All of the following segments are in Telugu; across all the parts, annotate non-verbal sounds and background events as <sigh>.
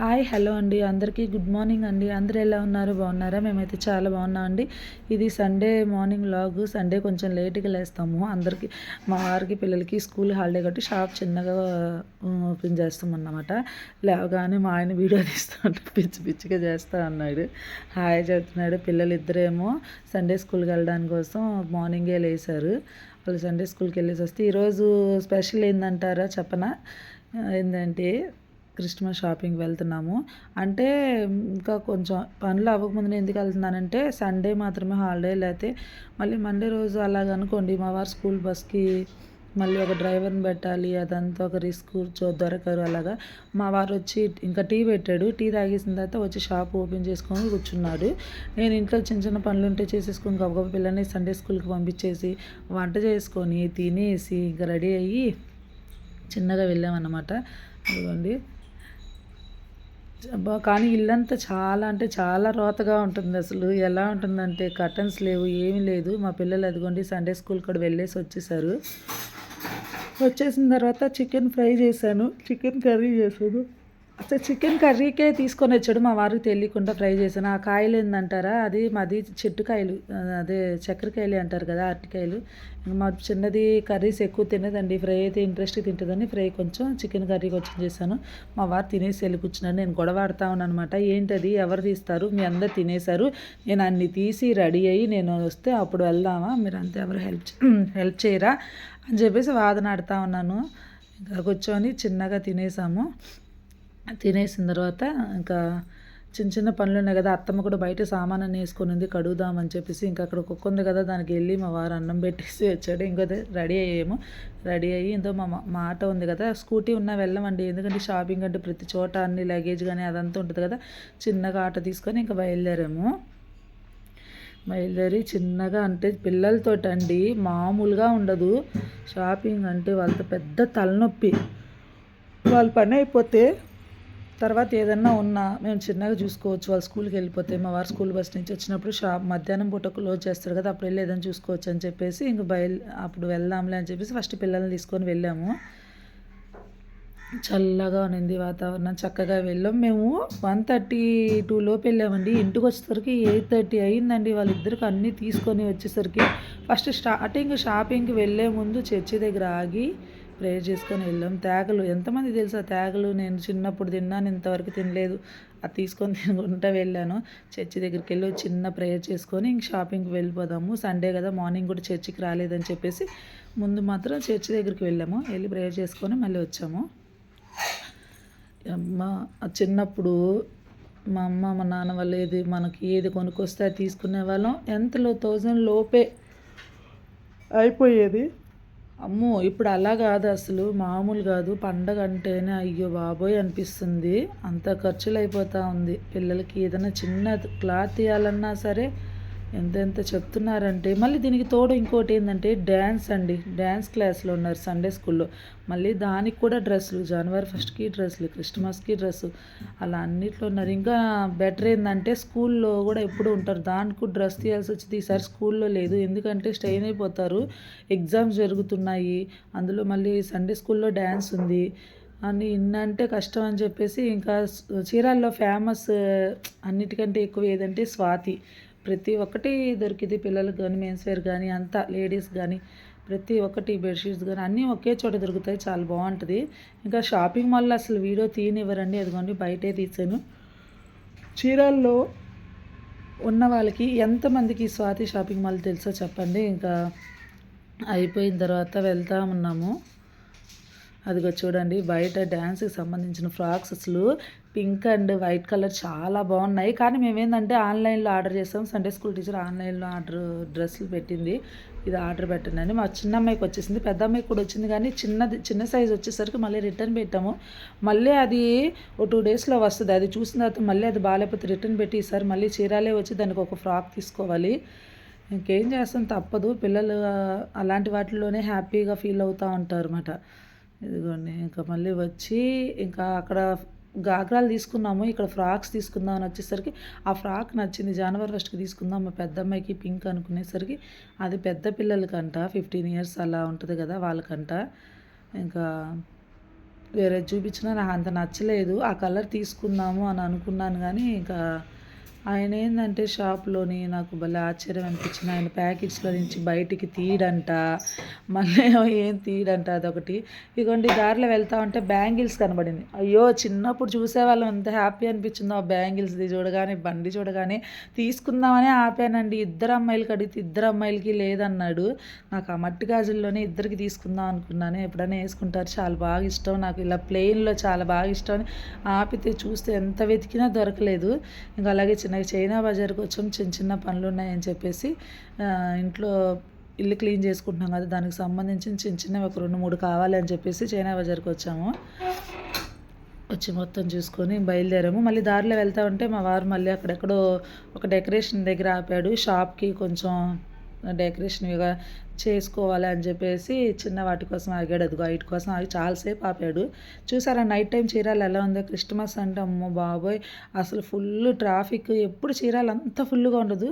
హాయ్ హలో అండి. అందరికీ గుడ్ మార్నింగ్ అండి. అందరూ ఎలా ఉన్నారు? బాగున్నారా? మేమైతే చాలా బాగున్నాం అండి. ఇది సండే మార్నింగ్ లాగ్. సండే కొంచెం లేట్గా లేస్తాము. అందరికీ మా వారికి పిల్లలకి స్కూల్ హాలిడే కాబట్టి షాప్ చిన్నగా ఓపెన్ చేస్తాం అన్నమాట లేవగానే మా ఆయన వీడియో తీస్తూ <laughs> పిచ్చి పిచ్చిగా చేస్తా అన్నాడు. హాయ్ చెప్తున్నాడు. పిల్లలు ఇద్దరేమో సండే స్కూల్కి వెళ్ళడానికి కోసం మార్నింగే లేసారు. వాళ్ళు సండే స్కూల్కి వెళ్ళేసి వస్తే ఈరోజు స్పెషల్ ఏందంటారా? చెప్పనా? ఏంటంటే క్రిస్మస్ షాపింగ్ వెళ్తున్నాము. అంటే ఇంకా కొంచెం పనులు అవ్వకముందు నేను ఎందుకు వెళ్తున్నానంటే సండే మాత్రమే హాలిడే లేకపోతే మళ్ళీ మండే రోజు అలాగ అనుకోండి మా వారు స్కూల్ బస్కి మళ్ళీ ఒక డ్రైవర్ని పెట్టాలి అదంతా ఒక రిస్క్ దొరకరు అలాగా. మా వారు వచ్చి ఇంకా టీ పెట్టాడు. టీ తాగేసిన తర్వాత వచ్చి షాప్ ఓపెన్ చేసుకొని కూర్చున్నాడు. నేను ఇంట్లో చిన్న చిన్న పనులు ఉంటే చేసేసుకొని గొప్ప పిల్లల్ని సండే స్కూల్కి పంపించేసి వంట చేసుకొని తినేసి ఇంకా రెడీ అయ్యి చిన్నగా వెళ్ళామన్నమాట. అదిగోండి. కానీ ఇల్లంతా చాలా అంటే చాలా రోతగా ఉంటుంది అసలు. ఎలా ఉంటుందంటే కర్టన్స్ లేవు ఏమీ లేదు. మా పిల్లలు అదిగోండి సండే స్కూల్ కూడా వెళ్ళేసి వచ్చేసారు. వచ్చేసిన తర్వాత చికెన్ ఫ్రై చేశాను. చికెన్ కర్రీ చేశాను. అసలు చికెన్ కర్రీకే తీసుకొని వచ్చాడు. మా వారికి తెలియకుండా ఫ్రై చేశాను. ఆ కాయలు ఏందంటారా? అది మాది చెట్టుకాయలు అదే చక్కెరకాయలు అంటారు కదా అరటికాయలు మా చిన్నది కర్రీస్ ఎక్కువ తినేదండి. ఫ్రై అయితే ఇంట్రెస్ట్ తింటుందని ఫ్రై కొంచెం చికెన్ కర్రీ కొంచెం చేశాను. మా వారు తినేసి వెళ్ళి కూర్చున్నాను నేను గొడవ ఆడతా అనమాట ఏంటది? ఎవరు తీస్తారు? మీ అందరు తినేశారు. నేను అన్ని తీసి రెడీ అయ్యి నేను వస్తే అప్పుడు వెళ్దామా? మీరు అంతా ఎవరు హెల్ప్ హెల్ప్ చేయరా? అని చెప్పేసి వాదన ఆడుతూ ఉన్నాను. ఇంకా కూర్చొని చిన్నగా తినేసాము. తినేసిన తర్వాత ఇంకా చిన్న చిన్న పనులు ఉన్నాయి కదా అత్తమ్మ కూడా బయట సామాన్ అన్ని వేసుకొని కడుగుదామని చెప్పేసి ఇంకా అక్కడ కుక్క ఉంది కదా దానికి వెళ్ళి మా వారు అన్నం పెట్టేసి వచ్చాడు. ఇంకో రెడీ అయ్యాము. రెడీ అయ్యి ఇంతో మా మా ఆటో ఉంది కదా స్కూటీ ఉన్నా వెళ్ళమండి. ఎందుకంటే షాపింగ్ అంటే ప్రతి చోట అన్ని లగేజ్ కానీ అదంతా ఉంటుంది కదా చిన్నగా ఆటో తీసుకొని ఇంకా బయలుదేరాము. బయలుదేరి చిన్నగా అంటే పిల్లలతో అండి మామూలుగా ఉండదు. షాపింగ్ అంటే వాళ్ళతో పెద్ద తలనొప్పి. వాళ్ళ పని అయిపోతే తర్వాత ఏదన్నా ఉన్నా మేము చిన్నగా చూసుకోవచ్చు. వాళ్ళు స్కూల్కి వెళ్ళిపోతే మా వారు స్కూల్ బస్ నుంచి వచ్చినప్పుడు షాప్ మధ్యాహ్నం పూట క్లోజ్ చేస్తారు కదా అప్పుడు వెళ్ళి ఏదైనా చూసుకోవచ్చు అని చెప్పేసి ఇంక బయలు అప్పుడు వెళ్దాంలే అని చెప్పేసి ఫస్ట్ పిల్లల్ని తీసుకొని వెళ్ళాము. చల్లగా ఉన్నింది వాతావరణం చక్కగా వెళ్ళాం. మేము వన్ థర్టీ టూ లోపు వెళ్ళామండి. ఇంటికి వచ్చేసరికి ఎయిట్ థర్టీ అయిందండి. వాళ్ళిద్దరికి అన్నీ తీసుకొని వచ్చేసరికి ఫస్ట్ స్టార్టింగ్ షాపింగ్కి వెళ్ళే ముందు చర్చి దగ్గర ఆగి ప్రేయర్ చేసుకొని వెళ్ళాం. తేగలు ఎంతమంది తెలుసా తేగలు? నేను చిన్నప్పుడు తిన్నాను ఇంతవరకు తినలేదు. అది తీసుకొని తినుకుంటూ వెళ్ళాను. చర్చి దగ్గరికి వెళ్ళి చిన్న ప్రేయర్ చేసుకొని ఇంక షాపింగ్కి వెళ్ళిపోదాము. సండే కదా మార్నింగ్ కూడా చర్చికి రాలేదని చెప్పేసి ముందు మాత్రం చర్చి దగ్గరికి వెళ్ళాము. వెళ్ళి ప్రేయర్ చేసుకొని మళ్ళీ వచ్చాము. అమ్మ చిన్నప్పుడు మా అమ్మ మా నాన్న వాళ్ళు ఏది మనకి ఏది కొనుక్కొస్తే అది తీసుకునే వాళ్ళం. ఎంతలో థౌజండ్ లోపే అయిపోయేది. అమ్మో ఇప్పుడు అలా కాదు అసలు. మామూలు కాదు. పండగ అంటేనే అయ్యో బాబోయ్ అనిపిస్తుంది. అంత ఖర్చులు అయిపోతూ ఉంది. పిల్లలకి ఏదైనా చిన్న క్లాత్ ఇవ్వాలన్నా సరే ఎంతెంత చెప్తున్నారంటే మళ్ళీ దీనికి తోడు ఇంకోటి ఏంటంటే డ్యాన్స్ అండి. డ్యాన్స్ క్లాస్లో ఉన్నారు సండే స్కూల్లో. మళ్ళీ దానికి కూడా డ్రెస్సులు జనవరి ఫస్ట్కి డ్రెస్సులు క్రిస్టమస్కి డ్రెస్సు అలా అన్నిట్లో ఉన్నారు. ఇంకా బెటర్ ఏంటంటే స్కూల్లో కూడా ఎప్పుడు ఉంటారు. దానికి డ్రెస్ తీయాల్సి వచ్చింది. ఈసారి స్కూల్లో లేదు. ఎందుకంటే స్ట్రెయిన్ అయిపోతారు. ఎగ్జామ్స్ జరుగుతున్నాయి. అందులో మళ్ళీ సండే స్కూల్లో డ్యాన్స్ ఉంది. అని ఇన్నంటే కష్టం అని చెప్పేసి ఇంకా చీరాల్లో ఫేమస్ అన్నిటికంటే ఎక్కువ ఏదంటే స్వాతి. ప్రతి ఒక్కటి దొరికింది పిల్లలకు కానీ మెన్స్ వేర్ కానీ అంతా లేడీస్ కానీ ప్రతి ఒక్కటి బెడ్షీట్స్ కానీ అన్నీ ఒకే చోట దొరుకుతాయి. చాలా బాగుంటుంది. ఇంకా షాపింగ్ మాల్లో అసలు వీడియో తీయనివ్వరండి. అదిగోండి బయటే తీసాను చీరాల్లో ఉన్న వాళ్ళకి ఎంతమందికి స్వాతి షాపింగ్ మాల్ తెలుసో చెప్పండి. ఇంకా అయిపోయిన తర్వాత వెళ్తా ఉన్నాము. అదిగో చూడండి బయట డ్యాన్స్కి సంబంధించిన ఫ్రాక్స్ అసలు పింక్ అండ్ వైట్ కలర్ చాలా బాగున్నాయి. కానీ మేమేంటంటే ఆన్లైన్లో ఆర్డర్ చేస్తాం సండే స్కూల్ టీచర్ ఆన్లైన్లో ఆర్డర్ డ్రెస్సులు పెట్టింది. ఇది ఆర్డర్ పెట్టండి. మా చిన్న అమ్మాయికి వచ్చేసింది. పెద్ద అమ్మాయికి కూడా వచ్చింది. కానీ చిన్నది చిన్న సైజ్ వచ్చేసరికి మళ్ళీ రిటర్న్ పెట్టాము. మళ్ళీ అది ఓ టూ డేస్లో వస్తుంది. అది చూసిన తర్వాత మళ్ళీ అది బాగాలేకపోతే రిటర్న్ పెట్టి ఈసారి మళ్ళీ చీరాలే వచ్చి దానికి ఒక ఫ్రాక్ తీసుకోవాలి. ఇంకేం చేస్తాం? తప్పదు. పిల్లలు అలాంటి వాటిలోనే హ్యాపీగా ఫీల్ అవుతూ ఉంటారు అన్నమాట ఇదిగోండి ఇంకా మళ్ళీ వచ్చి ఇంకా అక్కడ గాగ్రాలు తీసుకున్నాము ఇక్కడ ఫ్రాక్స్ తీసుకుందాం అని వచ్చేసరికి ఆ ఫ్రాక్ నచ్చింది. జనవరి ఫస్ట్కి తీసుకుందాం మా పెద్ద అమ్మాయికి పింక్ అనుకునేసరికి అది పెద్ద పిల్లలకంట ఫిఫ్టీన్ ఇయర్స్ అలా ఉంటుంది కదా వాళ్ళకంట. ఇంకా వేరే చూపించినా నాకు అంత నచ్చలేదు. ఆ కలర్ తీసుకుందాము అని అనుకున్నాను కానీ ఇంకా ఆయన ఏంటంటే షాప్లోని నాకు భలే ఆశ్చర్యం అనిపించింది. ఆయన ప్యాకెట్స్లో నుంచి బయటికి తీయడంట మళ్ళీ ఏం తీయడంట అదొకటి. ఇదిగోండి దారిలో వెళ్తా ఉంటే బ్యాంగిల్స్ కనబడింది. అయ్యో చిన్నప్పుడు చూసేవాళ్ళం ఎంత హ్యాపీ అనిపించిందో. ఆ బ్యాంగిల్స్ది చూడగానే బండి చూడగానే తీసుకుందామని ఆపానండి. ఇద్దరు అమ్మాయిలకి అడిగితే ఇద్దరు అమ్మాయిలకి లేదన్నాడు. నాకు ఆ మట్టి గాజుల్లోనే ఇద్దరికి తీసుకుందాం అనుకున్నాను. ఎప్పుడైనా వేసుకుంటారు. చాలా బాగా ఇష్టం నాకు. ఇలా ప్లెయిన్లో చాలా బాగా ఇష్టం అని ఆపితే చూస్తే ఎంత వెతికినా దొరకలేదు. ఇంకా అలాగే చిన్న చైనా బజార్కి వచ్చాం చిన్న చిన్న పనులు ఉన్నాయని చెప్పేసి ఇంట్లో ఇల్లు క్లీన్ చేసుకుంటున్నాం కదా దానికి సంబంధించిన చిన్న చిన్నవి ఒక రెండు మూడు కావాలి అని చెప్పేసి చైనా బజార్కి వచ్చాము. వచ్చి మొత్తం చూసుకొని బయలుదేరాము. మళ్ళీ దారిలో వెళ్తా ఉంటే మా వారు మళ్ళీ అక్కడెక్కడో ఒక డెకరేషన్ దగ్గర ఆపాడు. షాప్కి కొంచెం డెకరేషన్ ఇక చేసుకోవాలి అని చెప్పేసి చిన్న వాటి కోసం ఆగాడు అదిగో వైట్ కోసం ఆగి చాలాసేపు ఆపాడు. చూసారా నైట్ టైం చీరాలు ఎలా ఉందో? క్రిస్టమస్ అంటే అమ్మో బాబోయ్! అసలు ఫుల్ ట్రాఫిక్ ఎప్పుడు చీరాలు అంత ఫుల్గా ఉండదు.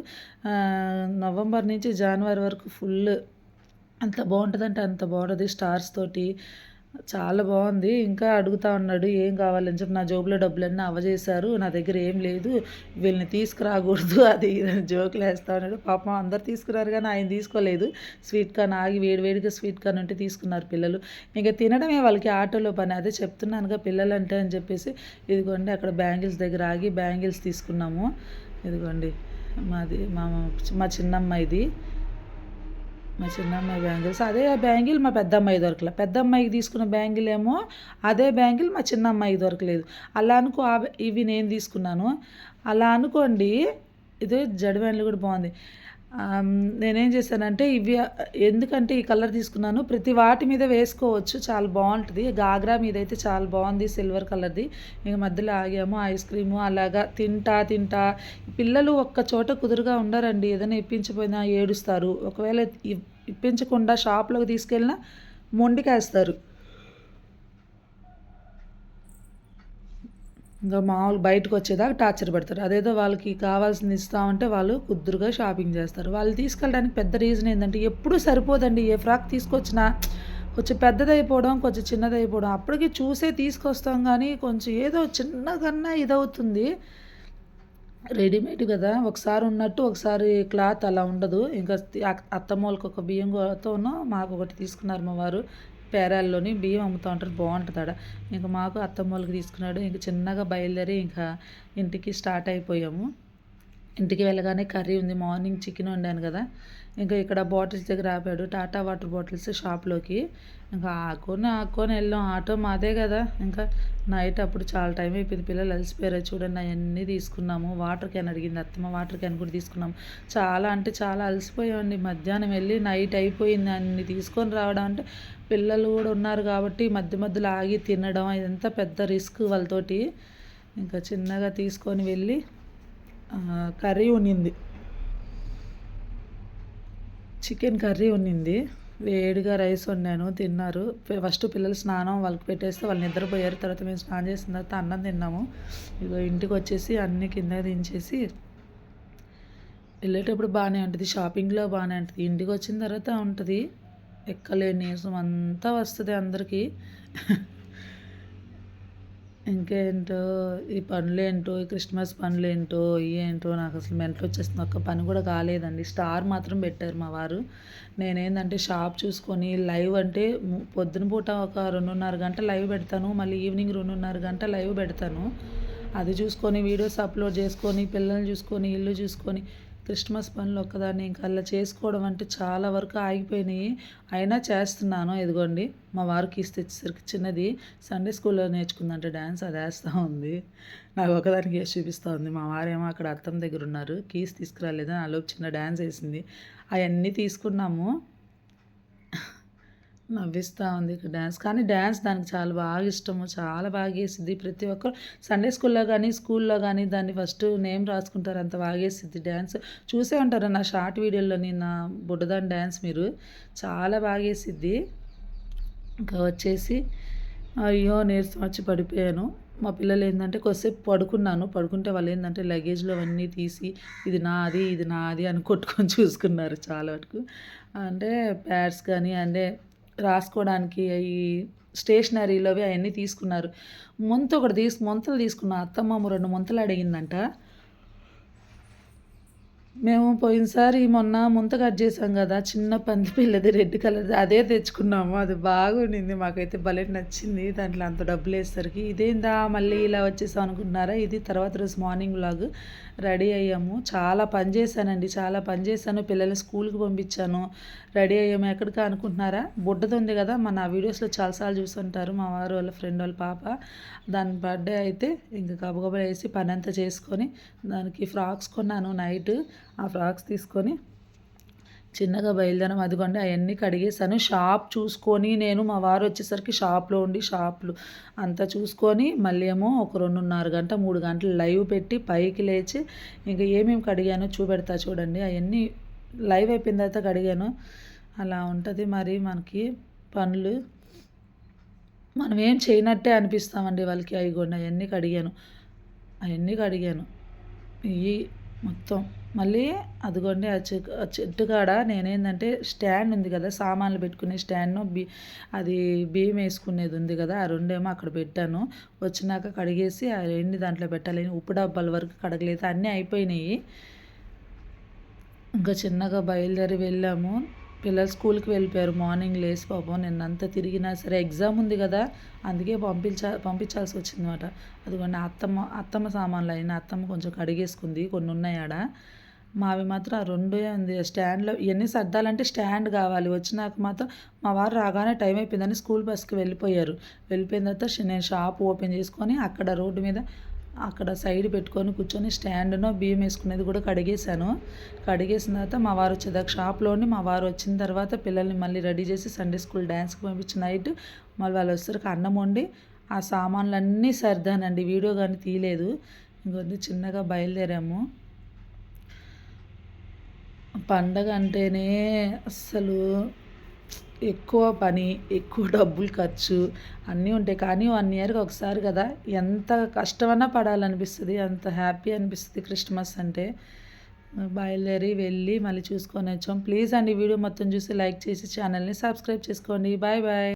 నవంబర్ నుంచి జనవరి వరకు ఫుల్ అంత బాగుంటుందంటే అంత బాగుంటుంది. స్టార్స్ తోటి చాలా బాగుంది. ఇంకా అడుగుతా ఉన్నాడు ఏం కావాలని చెప్పి నా జోబులో డబ్బులన్నీ అవజేశారు. నా దగ్గర ఏం లేదు వీళ్ళని తీసుకురాకూడదు అది జోకులు వేస్తా ఉన్నాడు. పాపం అందరు తీసుకురారు కానీ ఆయన తీసుకోలేదు. స్వీట్ కార్న్ ఆగి వేడివేడిగా స్వీట్ కార్న్ ఉంటే తీసుకున్నారు పిల్లలు. ఇంకా తినడమే వాళ్ళకి ఆటోలో పని. అదే చెప్తున్నానుగా పిల్లలు అంటే అని చెప్పేసి ఇదిగోండి అక్కడ బ్యాంగిల్స్ దగ్గర ఆగి బ్యాంగిల్స్ తీసుకున్నాము. ఇదిగోండి మాది మా మా ఇది. మా చిన్నమ్మాయి బ్యాంగిల్స్ అదే బ్యాంగిల్ మా పెద్దమ్మాయి దొరకలే. పెద్దమ్మాయికి తీసుకున్న బ్యాంగిల్ ఏమో అదే బ్యాంగిల్ మా చిన్నమ్మాయికి దొరకలేదు. అలా అనుకో ఇవి నేను తీసుకున్నాను. అలా అనుకోండి ఇది జడబ్యాండ్లు కూడా బాగుంది. నేనేం చేశానంటే ఇవి ఎందుకంటే ఈ కలర్ తీసుకున్నాను ప్రతి వాటి మీద వేసుకోవచ్చు చాలా బాగుంటుంది. గాగ్రా మీద అయితే చాలా బాగుంది సిల్వర్ కలర్ది. ఇంక మధ్యలో ఆగాము ఐస్ క్రీము అలాగా తింటా తింటా. పిల్లలు ఒక్క చోట కుదురుగా ఉండరండి ఏదైనా ఇప్పించిపోయినా ఏడుస్తారు. ఒకవేళ ఇప్పించకుండా షాప్లోకి తీసుకెళ్ళినా మొండికేస్తారు. ఇంకా మామూలు బయటకు వచ్చేదాకా టార్చర్ పెడతారు. అదేదో వాళ్ళకి కావాల్సింది ఇస్తామంటే వాళ్ళు కుదురుగా షాపింగ్ చేస్తారు. వాళ్ళు తీసుకెళ్ళడానికి పెద్ద రీజన్ ఏంటంటే ఎప్పుడూ సరిపోదండి. ఏ ఫ్రాక్ తీసుకొచ్చినా కొంచెం పెద్దదైపోవడం కొంచెం చిన్నదైపోవడం. అప్పటికి చూసే తీసుకొస్తాం కానీ కొంచెం ఏదో చిన్నగన్నా ఇదవుతుంది. రెడీమేడ్ కదా. ఒకసారి ఉన్నట్టు ఒకసారి క్లాత్ అలా ఉండదు. ఇంకా అత్తమ్మోళ్ళకి ఒక బియ్యం తోనో మాకు ఒకటి తీసుకున్నారు మా వారు. పేరాల్లోని బియ్యం అమ్ముతూ ఉంటారు. బాగుంటుంది ఆడ ఇంకా మాకు అత్తమ్మోళ్ళకి తీసుకున్నాడు. ఇంక చిన్నగా బయలుదేరి ఇంకా ఇంటికి స్టార్ట్ అయిపోయాము. ఇంటికి వెళ్ళగానే కర్రీ ఉంది. మార్నింగ్ చికెన్ వండాను కదా. ఇంకా ఇక్కడ బాటిల్స్ దగ్గర ఆపాడు. టాటా వాటర్ బాటిల్స్ షాప్లోకి. ఇంకా ఆకొని ఆకొని వెళ్ళాం. ఆటో మాదే కదా. ఇంకా నైట్ అప్పుడు చాలా టైం అయిపోయింది. పిల్లలు అలసిపోయారు. చూడండి అవన్నీ తీసుకున్నాము. వాటర్ క్యాన్ అడిగింది అత్తమ్మ. వాటర్ క్యాన్ కూడా తీసుకున్నాము చాలా అంటే చాలా అలసిపోయామండి. మధ్యాహ్నం వెళ్ళి నైట్ అయిపోయింది. అన్ని తీసుకొని రావడం అంటే పిల్లలు కూడా ఉన్నారు కాబట్టి మధ్య మధ్యలో ఆగి తినడం ఇదంతా పెద్ద రిస్క్ వాళ్ళతోటి. ఇంకా చిన్నగా తీసుకొని వెళ్ళి కర్రీ ఉన్నింది చికెన్ కర్రీ ఉన్నింది వేడిగా రైస్ వండాను తిన్నారు. ఫస్ట్ పిల్లలు స్నానం వాళ్ళకి పెట్టేస్తే వాళ్ళు నిద్రపోయారు. తర్వాత మేము స్నానం చేసిన తర్వాత అన్నం తిన్నాము. ఇగో ఇంటికి వచ్చేసి అన్ని కింద దించేసి వెళ్ళేటప్పుడు బాగానే ఉంటుంది. షాపింగ్లో బాగానే ఉంటుంది. ఇంటికి వచ్చిన తర్వాత ఉంటుంది. ఎక్కలేని నీరసం అంతా వస్తుంది అందరికీ. ఇంకేంటో ఈ పనులేంటో ఈ క్రిస్మస్ పనులేంటో ఏంటో నాకు అసలు మెంటలు వచ్చేస్తుంది. ఒక్క పని కూడా కాలేదండి. స్టార్ మాత్రం పెట్టారు మా వారు. నేనేందంటే షాప్ చూసుకొని లైవ్ అంటే పొద్దున పూట ఒక రెండున్నర గంట లైవ్ పెడతాను. మళ్ళీ ఈవినింగ్ రెండున్నర గంట లైవ్ పెడతాను. అది చూసుకొని వీడియోస్ అప్లోడ్ చేసుకొని పిల్లల్ని చూసుకొని ఇల్లు చూసుకొని క్రిస్మస్ పనులు ఒక్కదాన్ని ఇంకా అలా చేసుకోవడం అంటే చాలా వరకు ఆగిపోయినాయి. అయినా చేస్తున్నాను. ఇదిగోండి మా వారికి ఇస్తేసరికి తెచ్చేసరికి చిన్నది. సండే స్కూల్లో నేర్చుకుందంటే డ్యాన్స్ అది వేస్తూ ఉంది. నాకు ఒకదానికి వేసి చూపిస్తూ ఉంది. మా వారేమో అక్కడ అర్థం దగ్గర ఉన్నారు. కీస్ తీసుకురాలేదని నాలోకి చిన్న డ్యాన్స్ వేసింది. అవన్నీ తీసుకున్నాము. నవ్విస్తూ ఉంది ఇక్కడ డ్యాన్స్ కానీ డ్యాన్స్ దానికి చాలా బాగా ఇష్టము. చాలా బాగా వేసిద్ది ప్రతి ఒక్కరు సండే స్కూల్లో కానీ స్కూల్లో కానీ దాన్ని ఫస్ట్ నేమ్ రాసుకుంటారు. అంత బాగా వేసిద్ది డ్యాన్స్ చూసే ఉంటారు నా షార్ట్ వీడియోలోని నా బుడ్డదాని డ్యాన్స్ మీరు. చాలా బాగా వేసిద్ది ఇంకా వచ్చేసి అయ్యో నీరసం వచ్చి పడిపోయాను. మా పిల్లలు ఏంటంటే కొద్దిసేపు పడుకున్నాను. పడుకుంటే వాళ్ళు ఏంటంటే లగేజ్లో అవన్నీ తీసి ఇది నాది ఇది నాది అని కొట్టుకొని చూసుకున్నారు చాలా వరకు. అంటే ప్యాడ్స్ కానీ అంటే రాసుకోవడానికి అవి స్టేషనరీలోవి అవన్నీ తీసుకున్నారు. ముంత ఒకటి తీసు ముంతలు తీసుకున్న అత్తమ్మ రెండు ముంతలు అడిగిందంట. మేము పోయినసారి మొన్న ముంత కట్ చేసాం కదా చిన్న పంది పిల్లది రెడ్ కలర్ది అదే తెచ్చుకున్నాము. అది బాగుండింది మాకైతే భలే నచ్చింది. దాంట్లో అంత డబ్బులు వేసరికి ఇదేందా మళ్ళీ ఇలా వచ్చేసాం అనుకుంటున్నారా ఇది తర్వాత రోజు మార్నింగ్ లాగు రెడీ అయ్యాము. చాలా పని చేశానండి. చాలా పని చేశాను. పిల్లల్ని స్కూల్కి పంపించాను. రెడీ అయ్యాము. ఎక్కడికి అనుకుంటున్నారా? బుడ్డది ఉంది కదా. మన వీడియోస్లో చాలాసార్లు చూస్తుంటారు మా వారు వాళ్ళ ఫ్రెండ్ వాళ్ళ పాప. దాని బర్త్డే అయితే ఇంకా గబగబా వేసి పని అంతా చేసుకొని దానికి ఫ్రాక్స్ కొన్నాను. నైట్ ఆ ఫ్రాక్స్ తీసుకొని చిన్నగా బయలుదేరం అదిగోండి అవన్నీ కడిగేసాను షాప్ చూసుకొని నేను మా వారు వచ్చేసరికి షాప్లో ఉండి షాప్లు అంతా చూసుకొని మళ్ళీ ఏమో ఒక రెండున్నర గంట మూడు గంటలు లైవ్ పెట్టి పైకి లేచి ఇంకా ఏమేమి కడిగానో చూపెడతా చూడండి. అవన్నీ లైవ్ అయిపోయిన తర్వాత కడిగాను. అలా ఉంటుంది మరి మనకి పనులు. మనం ఏం చేయనట్టే అనిపిస్తామండి వాళ్ళకి. అయిగోండి అవన్నీ కడిగాను. అవన్నీ కడిగాను. ఇవి మొత్తం మళ్ళీ అదిగోండి ఆ చె చెట్టు కాడ నేనేందంటే స్టాండ్ ఉంది కదా సామాన్లు పెట్టుకునే స్టాండ్ను బి అది బియ్యం వేసుకునేది ఉంది కదా ఆ రెండేమో అక్కడ పెట్టాను. వచ్చినాక కడిగేసి ఆ రెండు దాంట్లో పెట్టాలి ఉప్పు డబ్బాల వరకు కడగలేదు. అన్నీ అయిపోయినాయి. ఇంకా చిన్నగా బయలుదేరి వెళ్ళాము. పిల్లలు స్కూల్కి వెళ్ళిపోయారు. మార్నింగ్ లేసి పాపం నిన్నంతా తిరిగినా సరే ఎగ్జామ్ ఉంది కదా అందుకే పంపించా పంపించాల్సి వచ్చిందన్నమాట. అదిగోండి అత్తమ్మ అత్తమ్మ సామాన్లు అయినా అత్తమ్మ కొంచెం కడిగేసుకుంది. కొన్ని ఉన్నాయి ఆడ. మావి మాత్రం ఆ రెండే ఉంది. స్టాండ్లో ఇవన్నీ సర్దాలంటే స్టాండ్ కావాలి. వచ్చినాక మాత్రం మా వారు రాగానే టైం అయిపోయిందని స్కూల్ బస్కి వెళ్ళిపోయారు. వెళ్ళిపోయిన తర్వాత నేను షాప్ ఓపెన్ చేసుకొని అక్కడ రోడ్డు మీద అక్కడ సైడ్ పెట్టుకొని కూర్చొని స్టాండ్ను బియ్యం వేసుకునేది కూడా కడిగేశాను. కడిగేసిన తర్వాత మా వారు వచ్చేదాకా షాప్లోని మా వారు వచ్చిన తర్వాత పిల్లల్ని మళ్ళీ రెడీ చేసి సండే స్కూల్ డ్యాన్స్కి పంపించి నైట్ మళ్ళీ వాళ్ళు వచ్చేసరికి అన్నం వండి ఆ సామాన్లన్నీ సర్దానండి. వీడియో కానీ తీయలేదు. ఇంకొన్ని చిన్నగా బయలుదేరాము. పండగ అంటేనే అస్సలు ఎక్కువ పని ఎక్కువ డబ్బులు ఖర్చు అన్నీ ఉంటాయి. కానీ వన్ ఇయర్కి ఒకసారి కదా ఎంత కష్టమైనా పడాలనిపిస్తుంది అంత హ్యాపీ అనిపిస్తుంది క్రిస్మస్ అంటే. బయలుదేరి వెళ్ళి మళ్ళీ చూసుకొని వచ్చాం. ప్లీజ్ అండి వీడియో మొత్తం చూసి లైక్ చేసి ఛానల్ని సబ్స్క్రైబ్ చేసుకోండి. Bye bye.